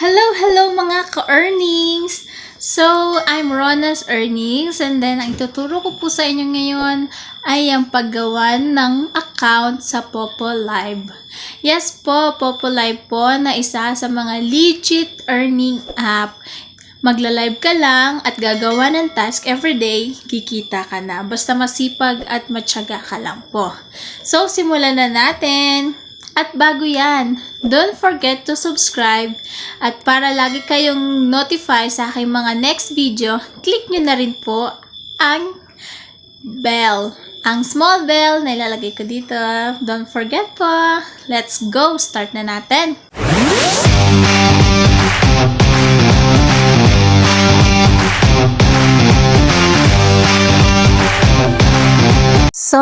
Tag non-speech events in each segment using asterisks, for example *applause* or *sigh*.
Hello, hello mga ka-earnings! So, I'm Rona's Earnings and then ang ituturo ko po sa inyo ngayon ay ang paggawa ng account sa Popo Live. Yes po, Popo Live po na isa sa mga legit earning app. Magla-live ka lang at gagawa ng task everyday, kikita ka na. Basta masipag at matyaga ka lang po. So, simulan na natin! At bago yan, don't forget to subscribe at para lagi kayong notify sa aking mga next video, click nyo na rin po ang bell. Ang small bell na ilalagay ko dito. Don't forget po. Let's go! Start na natin!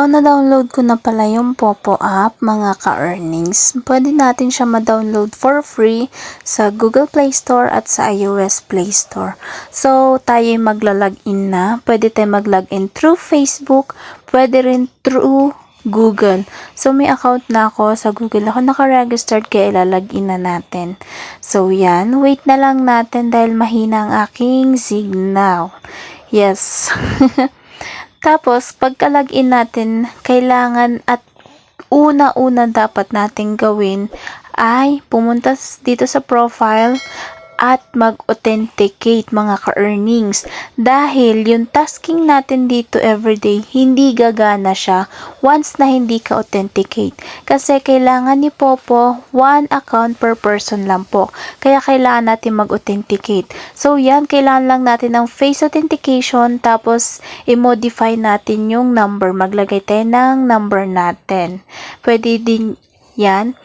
Na-download ko na pala yung Popo app, mga ka-earnings. Pwede natin siya ma-download for free sa Google Play Store at sa iOS Play Store. So, tayo magla-login na. Pwede tayo mag-login through Facebook, pwede rin through Google. So, may account na ako sa Google. Ako naka-registered kaya ilalagin na natin. So, yan. Wait na lang natin dahil mahina ang aking signal. Yes. *laughs* Tapos, pagka-login natin, kailangan at una-una dapat nating gawin ay pumunta dito sa profile at mag-authenticate mga ka-earnings. Dahil yung tasking natin dito everyday, hindi gagana siya once na hindi ka authenticate. Kasi kailangan ni Popo, one account per person lang po. Kaya kailangan natin mag-authenticate. So yan, kailangan lang natin ng face authentication tapos i-modify natin yung number. Maglagay tayo ng number natin. Pwede din yan.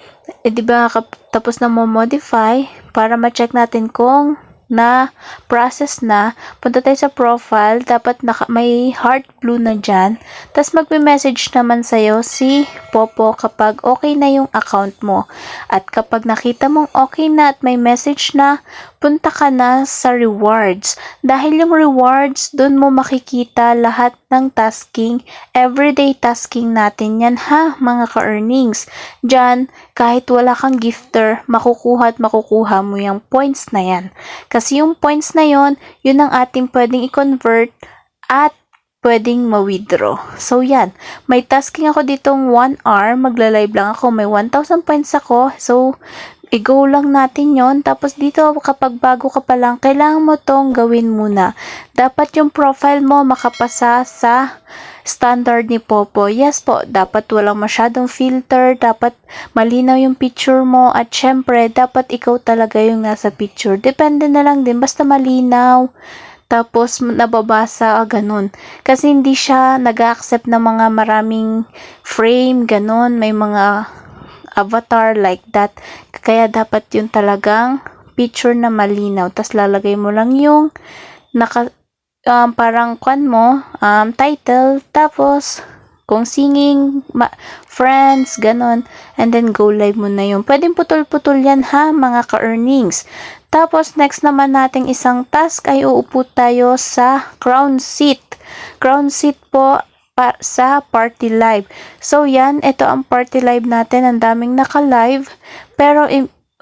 Eh, di ba, tapos na mo modify para ma-check natin kung na process na, punta tayo sa profile, dapat naka, may heart blue na dyan. Tapos magme-message naman sa'yo si Popo kapag okay na yung account mo. At kapag nakita mong okay na at may message na, punta ka na sa rewards. Dahil yung rewards, dun mo makikita lahat ng tasking, everyday tasking natin yan ha, mga ka-earnings. Diyan, kahit wala kang gifter, makukuha at makukuha mo yung points na yan. Kasi yung points na yon, yun ang ating pwedeng i-convert at pwedeng ma-withdraw. So, yan. May tasking ako ditong 1 hour. Magla-live lang ako. May 1,000 points ako. So, i-go lang natin yon Tapos dito, kapag bago ka pa lang, kailangan mo tong gawin muna. Dapat yung profile mo makapasa sa standard ni Popo. Yes po, dapat walang masyadong filter, dapat malinaw yung picture mo, at syempre, dapat ikaw talaga yung nasa picture. Depende na lang din, basta malinaw, tapos nababasa, ah, ganun. Kasi hindi siya nag-accept ng mga maraming frame, ganun, may mga avatar like that. Kaya dapat yun talagang picture na malinaw. Tapos lalagay mo lang yung naka, um, parang kwan mo, um, title, tapos kung singing, ma- friends, ganon, and then go live mo na yun. Pwedeng putol-putol yan ha, mga ka-earnings. Tapos, next naman nating isang task ay uupo tayo sa crown seat. Crown seat po pa- sa party live. So, yan, ito ang party live natin. Ang daming naka-live. Pero,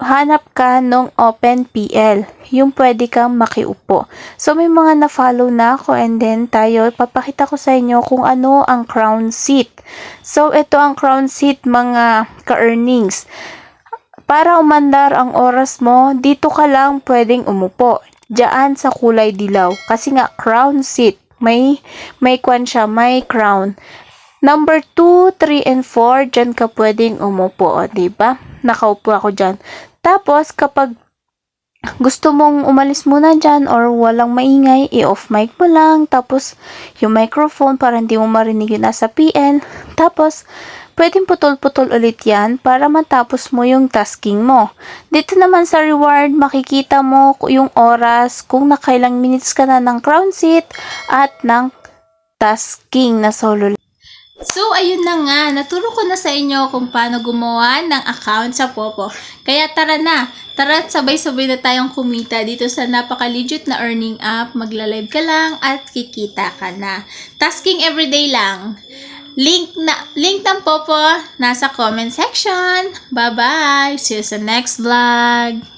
hanap ka nung open PL. Yung pwede kang makiupo. So, may mga na-follow na ako and then tayo, papakita ko sa inyo kung ano ang crown seat. So, ito ang crown seat mga ka-earnings. Para umandar ang oras mo, dito ka lang pwedeng umupo. Diyan sa kulay dilaw. Kasi nga, crown seat. May, may kwan siya, may crown. Number 2, 3, and 4, dyan ka pwedeng umupo, o, diba? Nakaupo ako dyan. Tapos, kapag gusto mong umalis muna dyan or walang maingay, i-off mic mo lang. Tapos, yung microphone para hindi mo marinig yung nasa PN. Tapos, pwedeng putol-putol ulit yan para matapos mo yung tasking mo. Dito naman sa reward, makikita mo yung oras kung nakailang minutes ka na ng crown seat at ng tasking na solo So, ayun na nga. Naturo ko na sa inyo kung paano gumawa ng account sa Popo. Kaya tara na. Tara sabay-sabay na tayong kumita dito sa napaka-legit na earning app. Magla-live ka lang at kikita ka na. Tasking everyday lang. Link na link ng Popo nasa comment section. Bye-bye. See you sa next vlog.